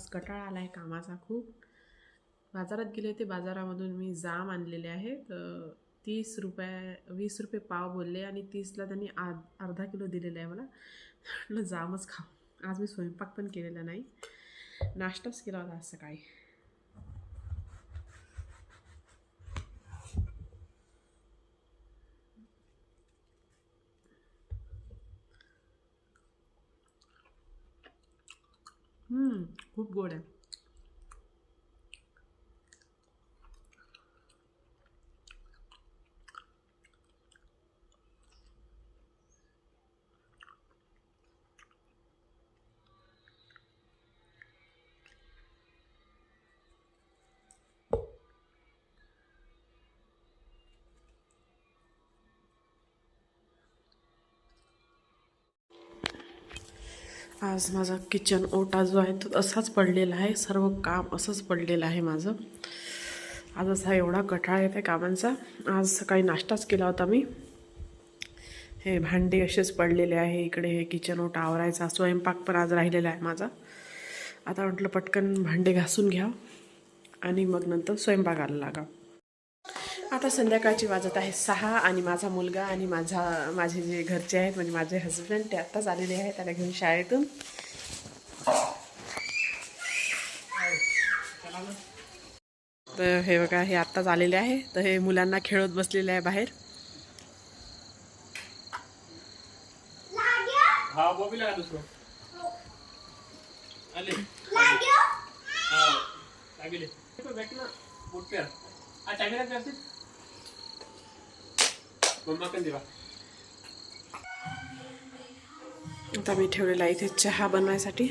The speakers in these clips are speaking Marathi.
आज कटाळा आला आहे कामाचा खूप. बाजारात गेले होते बाजारामधून मी जाम आणलेले आहेत तीस रुपये वीस रुपये पाव बोलले आणि तीसला त्यांनी आध अर्धा किलो दिलेला आहे मला. म्हटलं जामच खाऊ आज मी स्वयंपाक पण केलेला नाही. नाश्ताच केला होता आज सकाळी. Gogora. आज माझा किचन ओटा जो आहे तो असाच पडलेला आहे. सर्व काम असंच पडलेलं आहे माझं. आज असा एवढा कठाळ येत आहे कामांचा. आज सकाळी नाश्ताच केला होता मी. हे भांडे असेच पडलेले आहे. इकडे हे किचन ओटा आवरायचा स्वयंपाक पण आज राहिलेला आहे माझा. आता म्हटलं पटकन भांडे घासून घ्या आणि मग नंतर स्वयंपाकाला लागा. आता संध्याकाळची वाजत आहे सहा आणि माझा मुलगा आणि माझा माझे जे घरचे आहेत म्हणजे माझे हस्बंड ते आत्ताच आलेले आहेत त्याला घेऊन शाळेतून. तर हे बघा हे आत्ताच आलेले आहे. तर हे मुलांना खेळत बसलेले आहे बाहेर. हा बॉबी लगा दुसरं. आले. हा लागले. आता मी ठेवलेला आहे इथे चहा बनवायसाठी.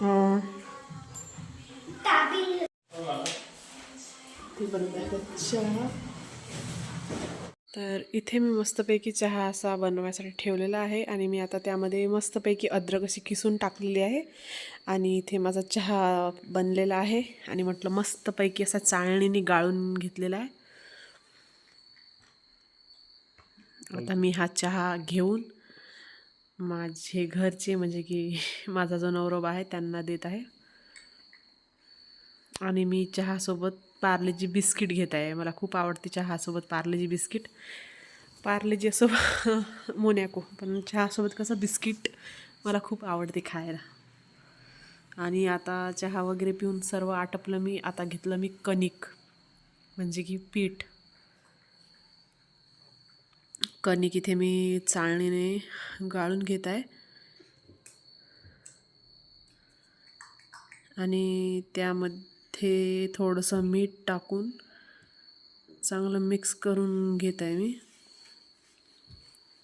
हं. ती बनवत आहे चहा. तर इथे मी मस्तपैकी चहा असा बनवायसाठी ठेवलेला आहे आणि मी आता त्यामध्ये मस्तपैकी अद्रक अशी किसून टाकलेली आहे आणि इथे माझा चहा बनलेला आहे आणि म्हटलं मस्तपैकी असा चाळणीने गाळून घेतलेला आहे. आता मी हा चहा घेऊन माझे घरचे म्हणजे की माझा जो नवरोबा आहे त्यांना देत आहे. आणि मी चहासोबत पार्लेजी बिस्किट घेत आहे. मला खूप आवडते चहासोबत पार्लेजी बिस्किट. पार्लेजी असो मोनॅको पण चहासोबत कसं बिस्किट मला खूप आवडते खायला. आणि आता चहा वगैरे पिऊन सर्व आटपलं मी आता घेतलं मी कणिक म्हणजे की पीठ. कणिक इथे मी चाळणीने गाळून घेत आहे. आणि त्यामध्ये थोडंसं मीठ टाकून चांगलं मिक्स करून घेत आहे मी.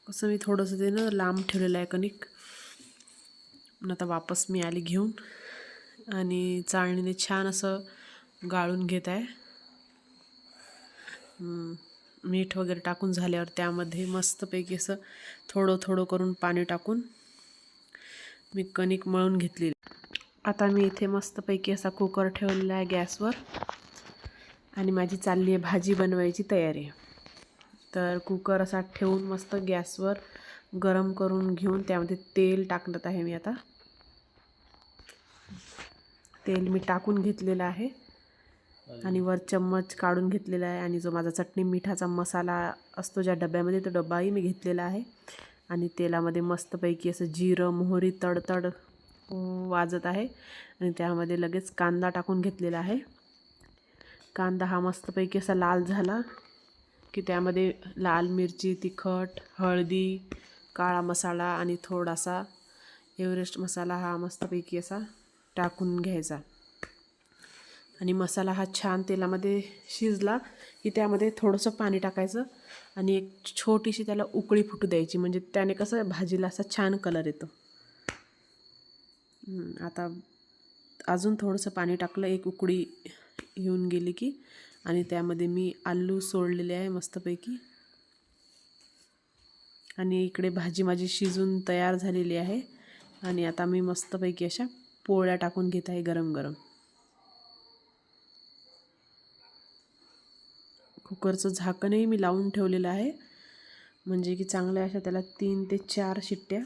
कसं मी थोडंसं ते ना लांब ठेवलेलं आहे कणिक. आता वापस मी आली घेऊन. आणि चाळणीने छान असं गाळून घेत आहे. हम्म. मीठ वगैरे टाकून झाल्यावर त्यामध्ये मस्तपैकी असं थोडं थोडं करून पाणी टाकून मी कणिक मळून घेतलेली. आता मी इथे मस्तपैकी असा कुकर ठेवलेला आहे गॅसवर आणि माझी चालली आहे भाजी बनवायची तयारी. तर कुकर असा ठेवून मस्त गॅसवर गरम करून घेऊन त्यामध्ये तेल टाकत आहे मी आता. तेल मी टाकून घेतलेलं आहे. आणि वर चम्मच काढून घेतलेला आहे आणि जो माझा चटणी मिठाचा मसाला असतो ज्या डब्यामध्ये तो डब्बाही मी घेतलेला आहे. आणि तेलामध्ये मस्तपैकी असं जिरं मोहरी तडतड वाजत आहे. आणि त्यामध्ये लगेच कांदा टाकून घेतलेला आहे. कांदा हा मस्तपैकी असा लाल झाला की त्यामध्ये लाल मिरची तिखट हळदी काळा मसाला आणि थोडासा एव्हरेस्ट मसाला हा मस्तपैकी असा टाकून घ्यायचा. आणि मसाला हा छान तेलामध्ये शिजला की त्यामध्ये थोडंसं पाणी टाकायचं आणि एक छोटीशी त्याला उकळी फुटू द्यायची. म्हणजे त्याने कसं भाजीला असा छान कलर येतो. आता अजून थोडंसं पाणी टाकलं एक उकळी येऊन गेली की आणि त्यामध्ये मी आलू सोडलेले आहे मस्तपैकी. आणि इकडे भाजी माझी शिजून तयार झालेली आहे. आणि आता मी मस्तपैकी अशा पोळ्या टाकून घेत आहे गरम गरम कुकरचं झाकणही मी लावून ठेवलेलं आहे. म्हणजे की चांगल्या अशा त्याला तीन ते चार शिट्ट्या